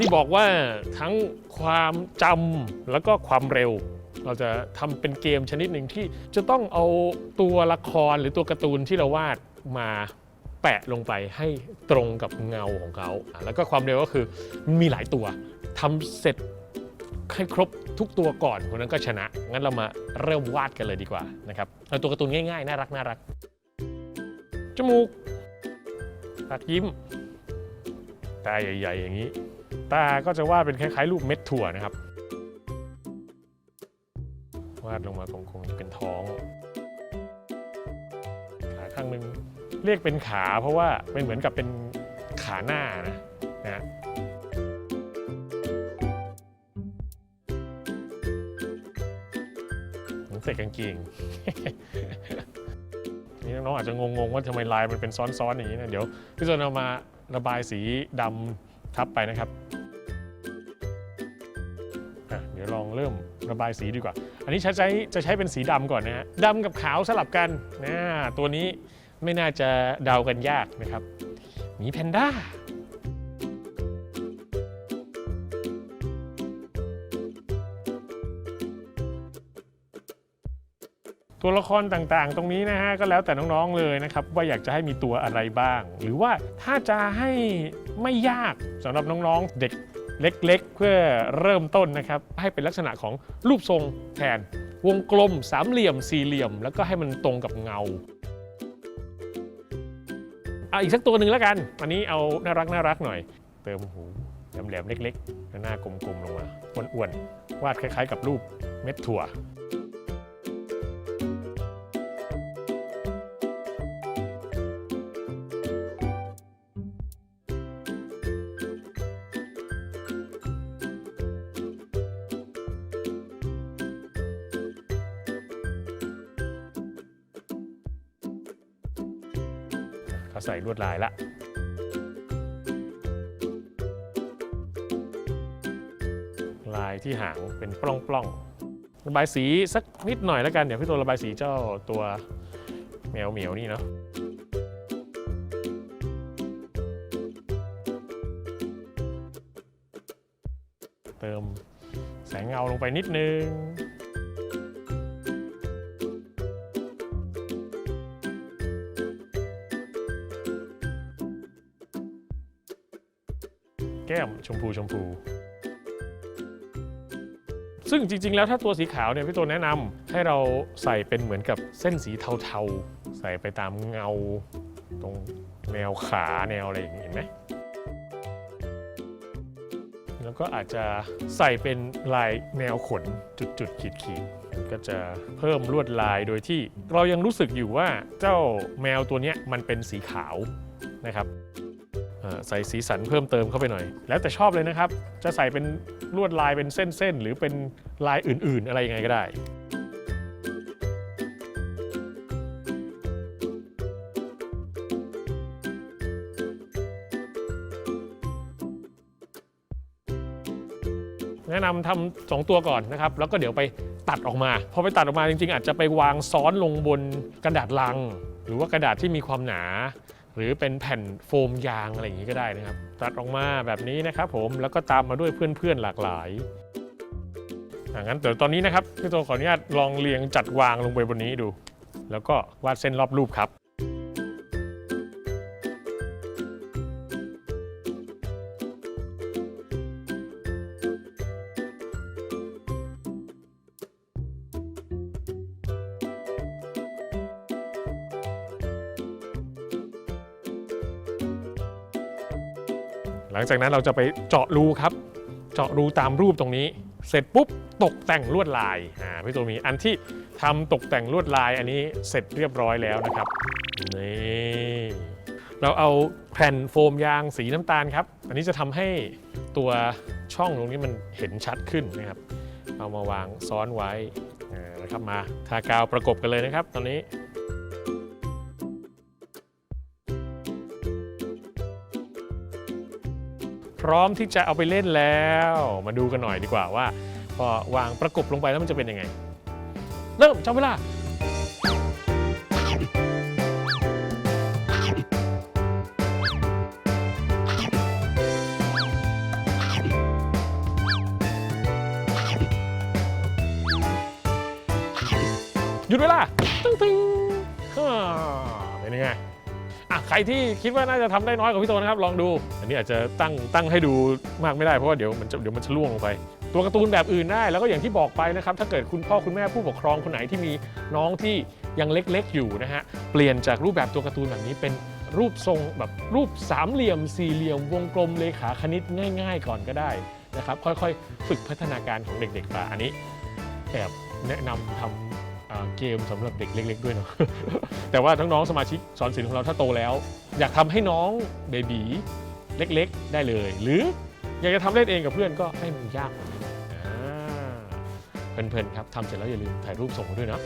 ที่บอกว่าทั้งความจำแล้วก็ความเร็ว เราจะทำเป็นเกมชนิดหนึ่งที่จะต้องเอาตัวละครหรือตัวการ์ตูนที่เราวาดมาแปะลงไปให้ตรงกับเงาของเขา แล้วก็ความเร็วก็คือมีหลายตัวทำเสร็จให้ครบทุกตัวก่อนคนนั้นก็ชนะ งั้นเรามาเริ่มวาดกันเลยดีกว่านะครับเอาตัวการ์ตูนง่ายๆ น่ารักน่ารัก จมูกปากยิ้ม ตาใหญ่ ๆ อย่างนี้ ตาก็จะวาดเป็นคล้ายๆรูปเม็ดถั่วนะครับ วาดลงมาคงๆเป็นท้อง ขาข้างหนึ่งเรียกเป็นขาเพราะว่าเป็นเหมือนกับเป็นขาหน้านะนะฮะเหมือนใส่กางเกงนี่น้องๆอาจจะงงๆว่าทำไมลายมันเป็นซ้อนๆอย่างนี้นะเดี๋ยวพี่โซนเอามาระบายสีดำทับไปนะครับ ลองเริ่มระบายสีดีกว่า อันนี้ใช้ใช้จะใช้เป็นสีดำก่อนนะฮะดำกับขาวสลับกันนะตัวนี้ไม่น่าจะเดากันยากนะครับหมีแพนด้า ตัวละครต่างๆ ตรงนี้นะฮะก็แล้วแต่น้องๆเลยนะครับว่าอยากจะให้มีตัวอะไรบ้าง หรือว่าถ้าจะให้ไม่ยากสำหรับน้องๆ เด็กเล็ก ๆ เพื่อเริ่มต้นนะครับให้เป็นลักษณะของรูปทรงแทน วงกลมสามเหลี่ยมสี่เหลี่ยม แล้วก็ให้มันตรงกับเงาเอาอีกสักตัวหนึ่งแล้วกัน อันนี้เอาน่ารักน่ารักหน่อย เติมหูแหลมๆเล็กๆหน้ากลมๆลงมาอ้วนๆวาดคล้ายๆ กับรูปเม็ดถั่ว เขาใส่ลวดลายละลายที่หางเป็นปล้องๆระบายสีสักนิดหน่อยแล้วกันเดี๋ยวพี่ตัวระบายสีเจ้าตัวแมวเหมียวนี่เนาะเติมแสงเงาลงไปนิดนึง แก้มชมพูชมพู ซึ่งจริง ๆ แล้วถ้าตัวสีขาวเนี่ยพี่ตัวแนะนำให้เราใส่เป็นเหมือนกับเส้นสีเทาๆ ใส่ไปตามเงา ตรงแนวขาแนวอะไรอย่างนี้เห็นไหมแล้วก็อาจจะใส่เป็นลายแนวขนจุดๆขีดๆก็จะเพิ่มลวดลายโดยที่เรายังรู้สึกอยู่ว่าเจ้าแมวตัวนี้มันเป็นสีขาวนะครับ ใส่สีสันเพิ่มเติมเข้าไปหน่อย แล้วแต่ชอบเลยนะครับ จะใส่เป็นลวดลายเป็นเส้นๆ หรือเป็นลายอื่นๆ อะไรยังไงก็ได้แนะนำทำสองตัวก่อนนะครับ แล้วก็เดี๋ยวไปตัดออกมา พอไปตัดออกมาจริงๆ อาจจะไปวางซ้อนลงบนกระดาษลัง หรือว่ากระดาษที่มีความหนา หรือเป็นแผ่นโฟมยางอะไรอย่างนี้ก็ได้นะครับ ตัดออกมาแบบนี้นะครับผมแล้วก็ตามมาด้วยเพื่อนๆหลากหลายอ่างั้นเดี๋ยวตอนนี้นะครับพี่โตขออนุญาตลองเรียงจัดวางลงไปบนนี้ดู แล้วก็วาดเส้นรอบรูปครับ ลังจากนั้นเราจะไปเจาะรูครับ เจาะรูตามรูปตรงนี้ เสร็จปุ๊บตกแต่งลวดลายอ่าพี่ตัวมีอันที่ทำตกแต่งลวดลายอันนี้เสร็จเรียบร้อยแล้วนะครับนี่เราเอาแผ่นโฟมยางสีน้ำตาลครับ อันนี้จะทำให้ตัวช่องตรงนี้มันเห็นชัดขึ้นนะครับ เอามาวางซ้อนไว้อ่านะครับมาทากาวประกบกันเลยนะครับ ตอนนี้ พร้อมที่จะเอาไปเล่นแล้ว มาดูกันหน่อยดีกว่าว่า พอวางประกบลงไปแล้วมันจะเป็นยังไง เริ่มจับเวลาหยุดเวลาตึ้งเป็นยังไง อะใครที่คิดว่าน่าจะทำได้น้อยกว่าพี่โตนะครับ ลองดู อันนี้อาจจะตั้งตั้งให้ดูมากไม่ได้เพราะว่าเดี๋ยวมันจะเดี๋ยวมันจะล่วงลงไปตัวการ์ตูนแบบอื่นได้แล้วก็อย่างที่บอกไปนะครับ ถ้าเกิดคุณพ่อคุณแม่ผู้ปกครองคนไหนที่มีน้องที่ยังเล็กๆอยู่นะฮะเปลี่ยนจากรูปแบบตัวการ์ตูนแบบนี้เป็นรูปทรงแบบรูปสามเหลี่ยม สี่เหลี่ยม วงกลมเลขาคณิตง่าย ๆ ก่อนก็ได้นะครับ ค่อยๆ ฝึกพัฒนาการของเด็กๆมาอันนี้แอบแนะนำทำอ่า เกมสำหรับเด็กเล็ก ๆ ด้วยเนาะแต่ว่าน้องๆสมาชิกสอนศิลป์ของเราถ้าโตแล้ว อยากทำให้น้องเบบีเล็ก ๆ ได้เลย หรืออยากจะทำเล่นเองกับเพื่อนก็ให้มันยากกว่านี้เพลินๆครับทำเสร็จแล้วอย่าลืมถ่ายรูปส่งมาด้วยนะ